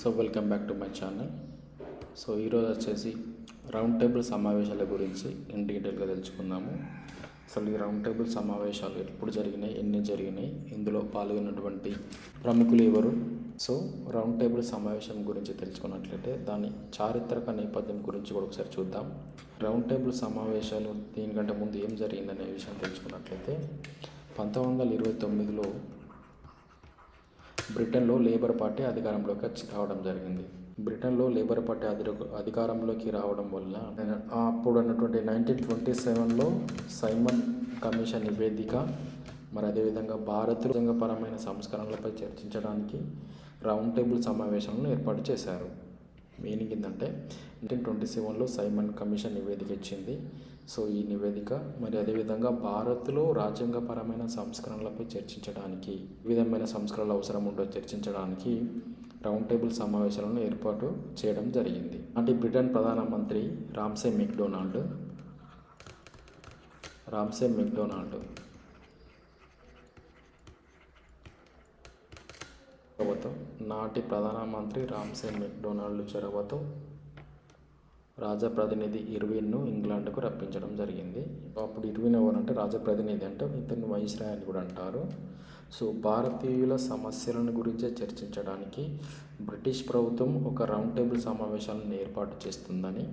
So welcome back to my channel. So ఈరోజు వచ్చేసి round table సమావేశాల గురించి ఇన్ డీటెయిల్గా తెలుసుకుందాము. అసలు ఈ రౌండ్ టేబుల్ సమావేశాలు ఎప్పుడు జరిగినాయి ఎన్ని జరిగినాయి ఇందులో పాల్గొన్నటువంటి ప్రముఖులు ఎవరు? సో రౌండ్ టేబుల్ సమావేశం గురించి తెలుసుకున్నట్లయితే దాని చారిత్రక నేపథ్యం గురించి కూడా ఒకసారి చూద్దాం. రౌండ్ టేబుల్ సమావేశాలు దీనికంటే ముందు ఏం జరిగిందనే విషయం తెలుసుకున్నట్లయితే పంతొమ్మిది వందల ఇరవై తొమ్మిదిలో బ్రిటన్లో లేబర్ పార్టీ అధికారంలోకి వచ్చి రావడం జరిగింది. బ్రిటన్లో లేబర్ పార్టీ అధిర- అధికారంలోకి రావడం వల్ల అప్పుడు ఉన్నటువంటి నైన్టీన్ ట్వంటీ సెవెన్లో సైమన్ కమిషన్ నివేదిక మరి అదేవిధంగా భారత పరమైన సంస్కరణలపై చర్చించడానికి రౌండ్ టేబుల్ సమావేశాలను ఏర్పాటు చేశారు. మీనింగ్ ఏంటంటే నైన్టీన్ ట్వంటీ సెవెన్లో సైమన్ కమిషన్ నివేదిక ఇచ్చింది. సో ఈ నివేదిక మరి అదేవిధంగా భారత్లో రాజ్యాంగపరమైన సంస్కరణలపై చర్చించడానికి విధమైన సంస్కరణలు అవసరం ఉందో చర్చించడానికి రౌండ్ టేబుల్ సమావేశాలను ఏర్పాటు చేయడం జరిగింది. అంటే బ్రిటన్ ప్రధానమంత్రి రామ్సే మెక్డొనాల్డ్. Ramsay McDonald. చొరవతో నాటి ప్రధానమంత్రి రామ్సే మెక్డొనాల్డ్ చొరవతో రాజప్రతినిధి ఇర్విన్ను ఇంగ్లాండ్కు రప్పించడం జరిగింది. అప్పుడు ఇర్విన్ ఎవరంటే రాజప్రతినిధి అంటే ఇతను వైస్రాయ్ అని కూడా అంటారు. సో భారతీయుల సమస్యలను గురించి చర్చించడానికి బ్రిటిష్ ప్రభుత్వం ఒక రౌండ్ టేబుల్ సమావేశాలను ఏర్పాటు చేస్తుందని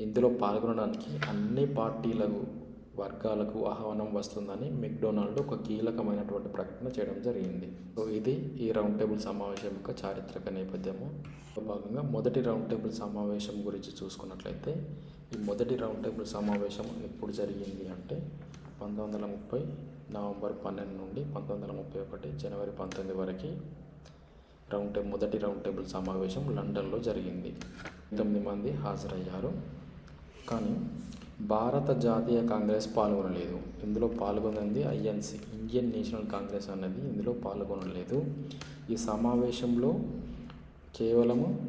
ఇందులో పాల్గొనడానికి అన్ని పార్టీలకు వర్గాలకు ఆహ్వానం వస్తుందని మెక్డొనాల్డ్ ఒక కీలకమైనటువంటి ప్రకటన చేయడం జరిగింది. సో ఇది ఈ రౌండ్ టేబుల్ సమావేశం యొక్క చారిత్రక నేపథ్యము. భాగంగా మొదటి రౌండ్ టేబుల్ సమావేశం గురించి చూసుకున్నట్లయితే ఈ మొదటి రౌండ్ టేబుల్ సమావేశం ఎప్పుడు జరిగింది అంటే పంతొమ్మిది వందల ముప్పై నవంబర్ పన్నెండు నుండి పంతొమ్మిది వందల ముప్పై ఒకటి జనవరి పంతొమ్మిది వరకు రౌండ్ టేబుల్ మొదటి రౌండ్ టేబుల్ సమావేశం లండన్లో జరిగింది. తొమ్మిది మంది హాజరయ్యారు. కానీ భారత జాతీయ కాంగ్రెస్ పాల్గొనలేదు. ఇందులో పాల్గొన్నది ఐఎన్సి ఇండియన్ నేషనల్ కాంగ్రెస్ అన్నది ఇందులో పాల్గొనలేదు. ఈ సమావేశంలో కేవలము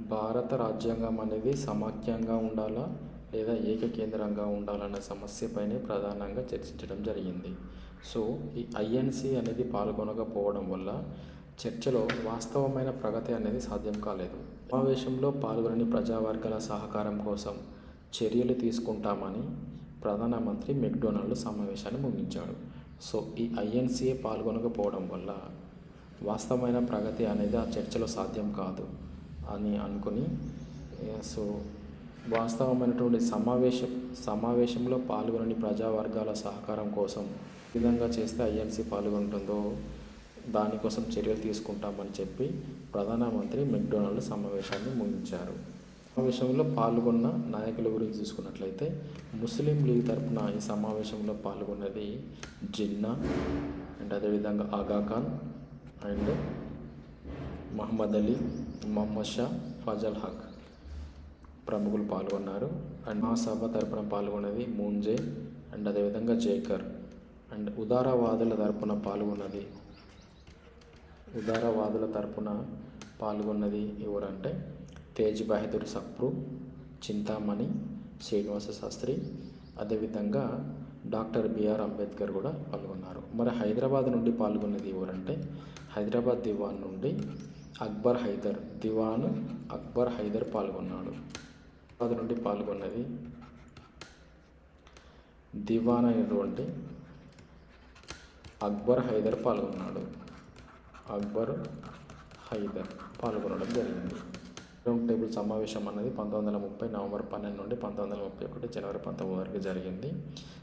భారత రాజ్యాంగం అనేది సమాఖ్యంగా ఉండాలా లేదా ఏకకేంద్రంగా ఉండాలన్న సమస్యపైనే ప్రధానంగా చర్చించడం జరిగింది. సో ఈ ఐఎన్సి అనేది పాల్గొనకపోవడం వల్ల చర్చలో వాస్తవమైన ప్రగతి అనేది సాధ్యం కాలేదు. సమావేశంలో పాల్గొనని ప్రజావర్గాల సహకారం కోసం చర్యలు తీసుకుంటామని ప్రధానమంత్రి మెక్డొనాల్డ్ సమావేశాన్ని ముగించాడు. సో ఈ ఐఎన్సీఏ పాల్గొనకపోవడం వల్ల వాస్తవమైన ప్రగతి అనేది ఆ చర్చలో సాధ్యం కాదు అని అనుకుని సో వాస్తవమైనటువంటి సమావేశం సమావేశంలో పాల్గొనని ప్రజావర్గాల సహకారం కోసం విధంగా చేస్తే ఐఎన్సీ పాల్గొంటుందో దానికోసం చర్యలు తీసుకుంటామని చెప్పి ప్రధానమంత్రి మెక్డొనాల్డ్ సమావేశాన్ని ముగించారు. సమావేశంలో పాల్గొన్న నాయకుల గురించి చూసుకున్నట్లయితే ముస్లిం లీగ్ తరపున ఈ సమావేశంలో పాల్గొన్నది జిన్నా అండ్ అదేవిధంగా ఆగా ఖాన్ అండ్ మహమ్మద్ అలీ మొహమ్మద్ షా ఫజల్ హక్ ప్రముఖులు పాల్గొన్నారు. అండ్ మహాసభ తరపున పాల్గొన్నది మూంజే అండ్ అదేవిధంగా జేకర్ అండ్ ఉదారవాదుల తరపున పాల్గొన్నది. ఉదారవాదుల తరపున పాల్గొన్నది ఎవరంటే తేజ్ బహదూర్ సప్రు చింతామణి శ్రీనివాస శాస్త్రి అదేవిధంగా డాక్టర్ బిఆర్ అంబేద్కర్ కూడా పాల్గొన్నారు. మరి హైదరాబాద్ నుండి పాల్గొన్నది ఎవరంటే హైదరాబాద్ దివాన్ నుండి అక్బర్ హైదర్. దివాన్ అక్బర్ హైదర్ పాల్గొన్నాడు. హైదరాబాద్ నుండి పాల్గొన్నది దివాన్ అయినటువంటి అక్బర్ హైదర్ పాల్గొన్నాడు. అక్బర్ హైదర్ పాల్గొనడం జరిగింది. రౌండ్ టేబుల్ సమావేశం అనేది పంతొమ్మిది వందల ముప్పై నవంబర్ పన్నెండు నుండి పంతొమ్మిది వందల ముప్పై ఒకటి జనవరి పంతొమ్మిది వరకు జరిగింది.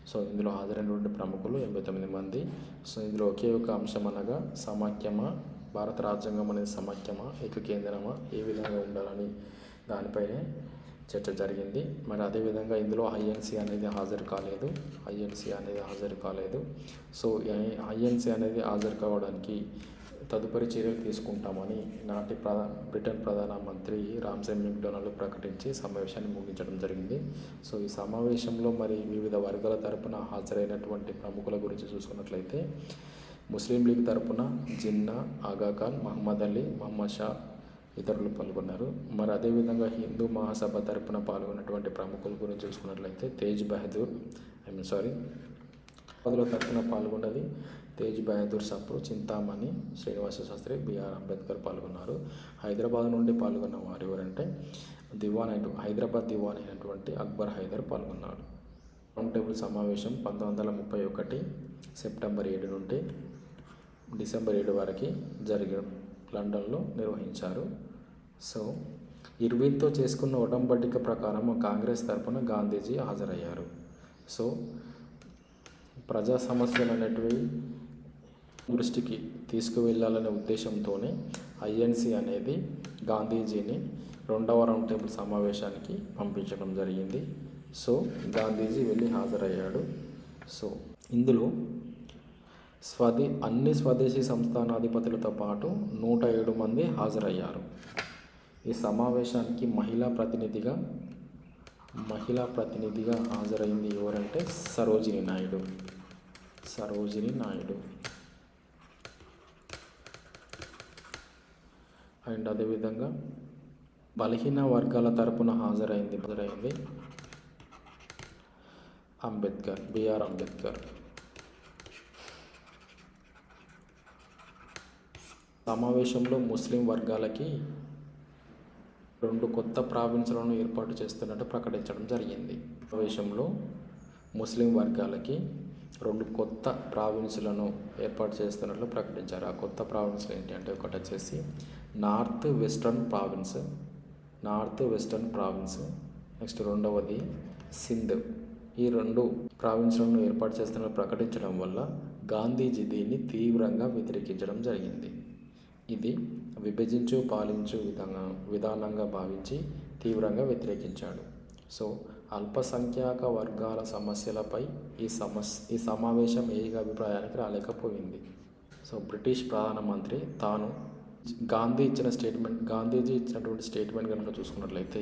సో ఇందులో హాజరైనటువంటి ప్రముఖులు ఎనభై తొమ్మిది మంది. సో ఇందులో ఒకే ఒక అంశం అనగా సమాఖ్యమా భారత రాజ్యాంగం అనేది సమాఖ్యమా ఏకకేంద్రమా ఏ విధంగా ఉండాలని దానిపైనే చర్చ జరిగింది. మరి అదేవిధంగా ఇందులో ఐఎన్సీ అనేది హాజరు కాలేదు. ఐఎన్సీ అనేది హాజరు కాలేదు. సో ఐఎన్సీ అనేది హాజరు కావడానికి తదుపరి చర్యలు తీసుకుంటామని నాటి ప్రధాన బ్రిటన్ ప్రధానమంత్రి రామ్సే మెక్డొనాల్డ్ ప్రకటించి సమావేశాన్ని ముగించడం జరిగింది. సో ఈ సమావేశంలో మరి వివిధ వర్గాల తరపున హాజరైనటువంటి ప్రముఖుల గురించి చూసుకున్నట్లయితే ముస్లిం లీగ్ తరపున జిన్నా ఆగాఖాన్ మహమ్మద్ అలీ మహమ్మద్ షా ఇతరులు పాల్గొన్నారు. మరి అదేవిధంగా హిందూ మహాసభ తరపున పాల్గొన్నటువంటి ప్రముఖుల గురించి చూసుకున్నట్లయితే Tej Bahadur I mean sorry అందులో తరపున పాల్గొన్నది తేజ్ బహదూర్ సప్రు చింతామణి శ్రీనివాస శాస్త్రి బిఆర్ అంబేద్కర్ పాల్గొన్నారు. హైదరాబాద్ నుండి పాల్గొన్న వారు ఎవరంటే దివాన్ అయిన హైదరాబాద్ దివాన్ అయినటువంటి అక్బర్ హైదర్ పాల్గొన్నాడు. రౌండ్ టేబుల్ సమావేశం పంతొమ్మిది వందల ముప్పై ఒకటి సెప్టెంబర్ ఏడు నుండి డిసెంబర్ ఏడు వరకు జరిగిన లండన్లో నిర్వహించారు. సో ఇర్విన్తో చేసుకున్న ఒడంబడిక ప్రకారం కాంగ్రెస్ తరపున గాంధీజీ హాజరయ్యారు. సో ప్రజా సమస్యలు అనేటివి దృష్టికి తీసుకువెళ్ళాలనే ఉద్దేశంతోనే ఐఎన్సి అనేది గాంధీజీని రెండవ రౌండ్ టేబుల్ సమావేశానికి పంపించడం జరిగింది. సో గాంధీజీ వెళ్ళి హాజరయ్యాడు. సో ఇందులో స్వదే అన్ని స్వదేశీ సంస్థానాధిపతులతో పాటు నూట ఏడు మంది హాజరయ్యారు. ఈ సమావేశానికి మహిళా ప్రతినిధిగా మహిళా ప్రతినిధిగా హాజరైంది ఎవరంటే సరోజిని నాయుడు. సరోజిని నాయుడు. అండ్ అదేవిధంగా బలహీన వర్గాల తరపున హాజరైంది హాజరైంది అంబేద్కర్ బిఆర్ అంబేద్కర్. సమావేశంలో ముస్లిం వర్గాలకి రెండు కొత్త ప్రావిన్స్లను ఏర్పాటు చేస్తున్నట్టు ప్రకటించడం జరిగింది. సమావేశంలో ముస్లిం వర్గాలకి రెండు కొత్త ప్రావిన్స్లను ఏర్పాటు చేస్తున్నట్లు ప్రకటించారు. ఆ కొత్త ప్రావిన్స్లు ఏంటి అంటే ఒకటి వచ్చేసి north western province north western province. Next రెండవది సింధ్. ఈ రెండు ప్రావిన్స్లను ఏర్పాటు చేస్తున్నట్లు ప్రకటించడం వల్ల గాంధీజీ దీన్ని తీవ్రంగా వ్యతిరేకించడం జరిగింది. ఇది విభజించు పాలించు విధంగా విధానంగా భావించి తీవ్రంగా వ్యతిరేకించాడు. సో అల్పసంఖ్యాక వర్గాల సమస్యలపై ఈ సమస్య ఈ సమావేశం ఏ అభిప్రాయానికి రాలేకపోయింది. సో బ్రిటిష్ ప్రధానమంత్రి తాను గాంధీ ఇచ్చిన స్టేట్మెంట్ గాంధీజీ ఇచ్చినటువంటి స్టేట్మెంట్ కనుక చూసుకున్నట్లయితే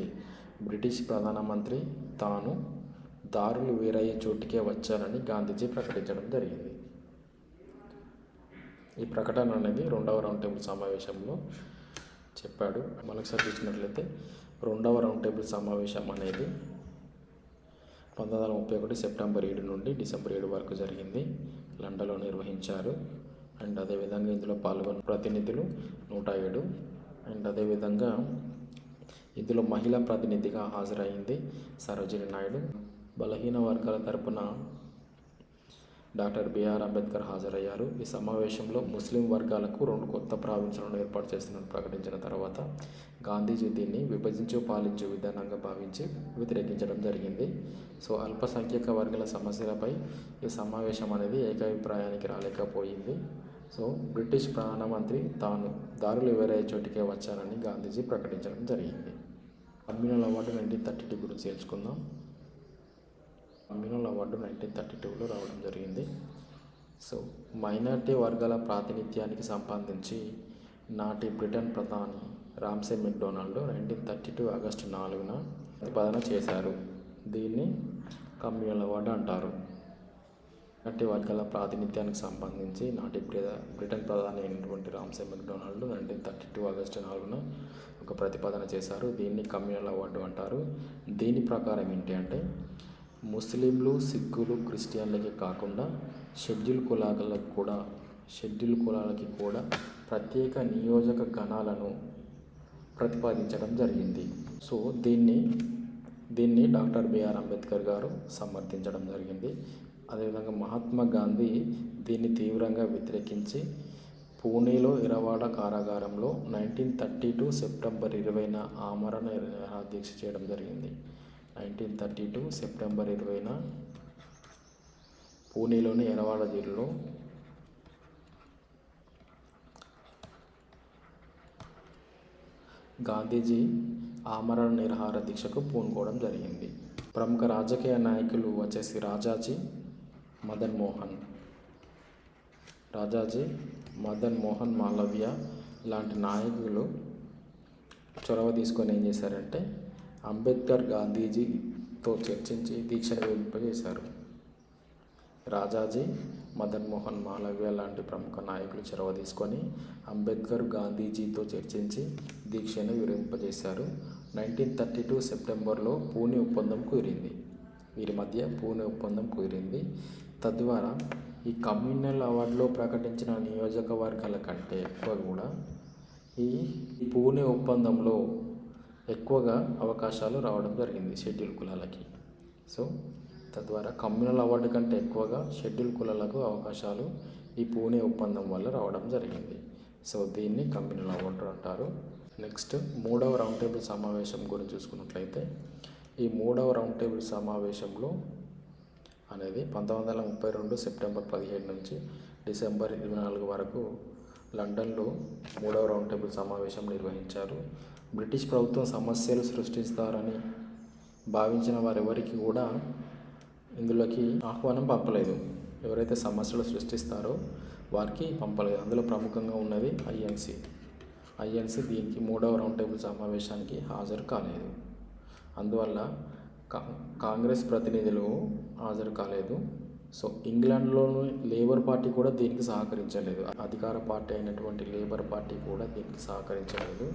బ్రిటిష్ ప్రధానమంత్రి తాను దారులు వేరయ్యే చోటికే వచ్చానని గాంధీజీ ప్రకటించడం జరిగింది. ఈ ప్రకటన అనేది రెండవ రౌండ్ టేబుల్ సమావేశంలో చెప్పాడు. మరొకసారి చూసినట్లయితే రెండవ రౌండ్ టేబుల్ సమావేశం అనేది పంతొమ్మిది వందల ముప్పై ఒకటి సెప్టెంబర్ ఏడు నుండి డిసెంబర్ ఏడు వరకు జరిగింది. లండన్లో నిర్వహించారు. అండ్ అదేవిధంగా ఇందులో పాల్గొన్న ప్రతినిధులు నూట ఏడు. అండ్ అదేవిధంగా ఇందులో మహిళా ప్రతినిధిగా హాజరైంది సరోజిని నాయుడు. బలహీన వర్గాల తరపున డాక్టర్ బిఆర్ అంబేద్కర్ హాజరయ్యారు. ఈ సమావేశంలో ముస్లిం వర్గాలకు రెండు కొత్త ప్రావిన్సులను ఏర్పాటు చేస్తున్నట్టు ప్రకటించిన తర్వాత గాంధీజీ దీన్ని విభజించు పాలించు విధానంగా భావించి వ్యతిరేకించడం జరిగింది. సో అల్పసంఖ్యాక వర్గాల సమస్యలపై ఈ సమావేశం అనేది ఏకాభిప్రాయానికి రాలేకపోయింది. సో బ్రిటిష్ ప్రధానమంత్రి తాను దారులు ఎవరయ్యే చోటికే వచ్చానని గాంధీజీ ప్రకటించడం జరిగింది. అమ్మిన అవార్డు నైన్టీన్ థర్టీ టూ గురించి తెలుసుకుందాం. కమ్యూనల్ అవార్డు నైన్టీన్ థర్టీ టూలో రావడం జరిగింది. సో మైనార్టీ వర్గాల ప్రాతినిధ్యానికి సంబంధించి నాటి బ్రిటన్ ప్రధాని Ramsay MacDonald nineteen thirty two August నాలుగున ప్రతిపాదన చేశారు. దీన్ని కమ్యూనల్ అవార్డు అంటారు. నాటి వర్గాల ప్రాతినిధ్యానికి సంబంధించి నాటి బ్రిటన్ ప్రధాని అయినటువంటి Ramsay MacDonald nineteen thirty two August నాలుగున ఒక ప్రతిపాదన చేశారు. దీన్ని కమ్యూనల్ అవార్డు అంటారు. దీని ప్రకారం ఏంటి అంటే ముస్లింలు సిక్కులు క్రిస్టియన్లకి కాకుండా షెడ్యూల్ కులాలకు కూడా షెడ్యూల్ కులాలకి కూడా ప్రత్యేక నియోజక గణాలను ప్రతిపాదించడం జరిగింది. సో దీన్ని దీన్ని డాక్టర్ బిఆర్ అంబేద్కర్ గారు సమర్థించడం జరిగింది. అదేవిధంగా మహాత్మా గాంధీ దీన్ని తీవ్రంగా వ్యతిరేకించి పూణేలో ఇరవాడ కారాగారంలో నైన్టీన్ థర్టీ టూ సెప్టెంబర్ ఇరవైన ఆమరణ దీక్ష చేయడం జరిగింది. నైన్టీన్ థర్టీ టూ సెప్టెంబర్ ఇరవైన పూణేలోని ఎరవాడ జైలులో గాంధీజీ ఆమరణ నిర్హార దీక్షకు పూనుకోవడం జరిగింది. ప్రముఖ రాజకీయ నాయకులు వచ్చేసి రాజాజీ మదన్ మోహన్. రాజాజీ మదన్ మోహన్ మాలవ్య లాంటి నాయకులు చొరవ తీసుకొని ఏం చేశారంటే అంబేద్కర్ గాంధీజీతో చర్చించి దీక్షను వింపజేశారు రాజాజీ మదన్ మోహన్ మాలవ్య లాంటి ప్రముఖ నాయకులు చొరవ తీసుకొని అంబేద్కర్ గాంధీజీతో చర్చించి దీక్షను విరింపజేశారు నైన్టీన్ థర్టీ టూ సెప్టెంబర్లో పూణే ఒప్పందం కుదిరింది వీరి మధ్య పూణే ఒప్పందం కుదిరింది తద్వారా ఈ కమ్యూనల్ అవార్డులో ప్రకటించిన నియోజకవర్గాల కంటే ఎక్కువ కూడా ఈ పూణే ఒప్పందంలో ఎక్కువగా అవకాశాలు రావడం జరిగింది షెడ్యూల్ కులాలకి. సో తద్వారా కమ్యూనల్ అవార్డు కంటే ఎక్కువగా షెడ్యూల్ కులాలకు అవకాశాలు ఈ పూణే ఒప్పందం వల్ల రావడం జరిగింది. సో దీన్ని కమ్యూనల్ అవార్డు అంటారు. నెక్స్ట్ మూడవ రౌండ్ టేబుల్ సమావేశం గురించి చూసుకున్నట్లయితే ఈ మూడవ రౌండ్ టేబుల్ సమావేశంలో అనేది పంతొమ్మిది వందల ముప్పై రెండు సెప్టెంబర్ పదిహేడు నుంచి డిసెంబర్ ఇరవై నాలుగు వరకు లండన్లో మూడవ రౌండ్ టేబుల్ సమావేశం నిర్వహించారు. బ్రిటిష్ ప్రభుత్వం సమస్యలు సృష్టిస్తారని భావించిన వారెవరికి కూడా ఇందులోకి ఆహ్వానం పంపలేదు. ఎవరైతే సమస్యలు సృష్టిస్తారో వారికి పంపలేదు. అందులో ప్రముఖంగా ఉన్నది ఐఎన్సి ఐఎన్సి దీనికి మూడవ రౌండ్ టేబుల్ సమావేశానికి హాజరు కాలేదు. అందువల్ల కా కాంగ్రెస్ ప్రతినిధులు హాజరు కాలేదు. సో ఇంగ్లాండ్లోని లేబర్ పార్టీ కూడా దీనికి సహకరించలేదు. అధికార పార్టీ అయినటువంటి లేబర్ పార్టీ కూడా దీనికి సహకరించలేదు.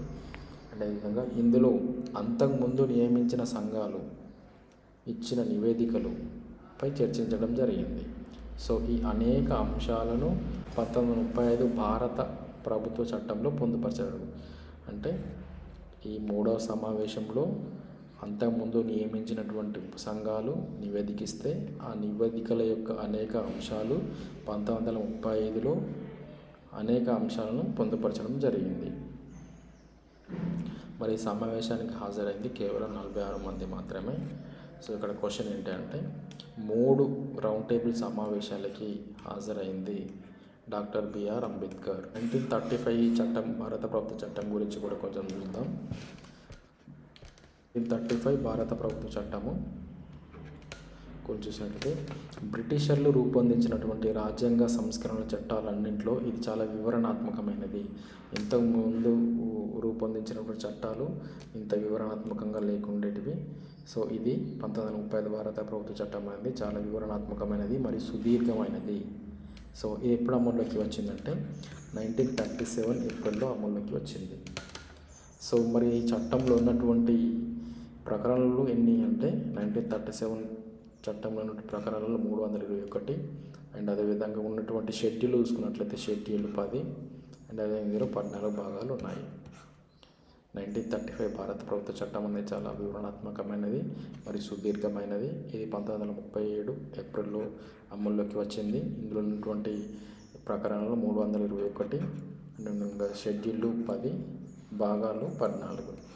అదేవిధంగా ఇందులో అంతకుముందు నియమించిన సంఘాలు ఇచ్చిన నివేదికలుపై చర్చించడం జరిగింది. సో ఈ అనేక అంశాలను పంతొమ్మిది ముప్పై ఐదు భారత ప్రభుత్వ చట్టంలో పొందుపరచారు. అంటే ఈ మూడవ సమావేశంలో అంతకుముందు నియమించినటువంటి సంఘాలు నివేదికిస్తే ఆ నివేదికల యొక్క అనేక అంశాలు పంతొమ్మిది వందల ముప్పై ఐదులో అనేక అంశాలను పొందుపరచడం జరిగింది. మరి ఈ సమావేశానికి హాజరైంది కేవలం నలభై ఆరు మంది మాత్రమే. సో ఇక్కడ క్వశ్చన్ ఏంటంటే మూడు రౌండ్ టేబుల్ సమావేశాలకి హాజరైంది doctor B R Ambedkar. Nineteen thirty five చట్టం భారత ప్రభుత్వ చట్టం గురించి కూడా కొంచెం చూద్దాం. నైన్టీన్ థర్టీ ఫైవ్ భారత ప్రభుత్వ చట్టము కొంచెం చూసినట్లయితే బ్రిటిషర్లు రూపొందించినటువంటి రాజ్యాంగ సంస్కరణ చట్టాలన్నింటిలో ఇది చాలా వివరణాత్మకమైనది. ఇంతకుముందు రూపొందించినటువంటి చట్టాలు ఇంత వివరణాత్మకంగా లేకుండేటివి. సో ఇది పంతొమ్మిది వందల ముప్పై ఐదు భారత ప్రభుత్వ చట్టం అనేది చాలా వివరణాత్మకమైనది మరియు సుదీర్ఘమైనది. సో ఇది ఎప్పుడు అమల్లోకి వచ్చిందంటే నైన్టీన్ థర్టీ సెవెన్ ఏప్రిల్లో అమల్లోకి వచ్చింది. సో మరి ఈ చట్టంలో ఉన్నటువంటి ప్రకరణలు ఎన్ని అంటే నైన్టీన్ థర్టీ సెవెన్ చట్టంలో ఉన్న మూడు వందల ఇరవై ఒకటి. అండ్ అదేవిధంగా ఉన్నటువంటి షెడ్యూల్ చూసుకున్నట్లయితే షెడ్యూల్ పది. అండ్ అదే ఇందులో పద్నాలుగు భాగాలు ఉన్నాయి. నైన్టీన్ థర్టీ ఫైవ్ భారత ప్రభుత్వ చట్టం అనేది చాలా వివరణాత్మకమైనది మరియు సుదీర్ఘమైనది. ఇది పంతొమ్మిది వందల ముప్పై ఏడు ఏప్రిల్లో అమల్లోకి వచ్చింది. ఇందులో ఉన్నటువంటి ప్రకరణలు మూడు వందల ఇరవై ఒకటి. అండ్ ఇంకా షెడ్యూళ్ళు పది భాగాలు పద్నాలుగు.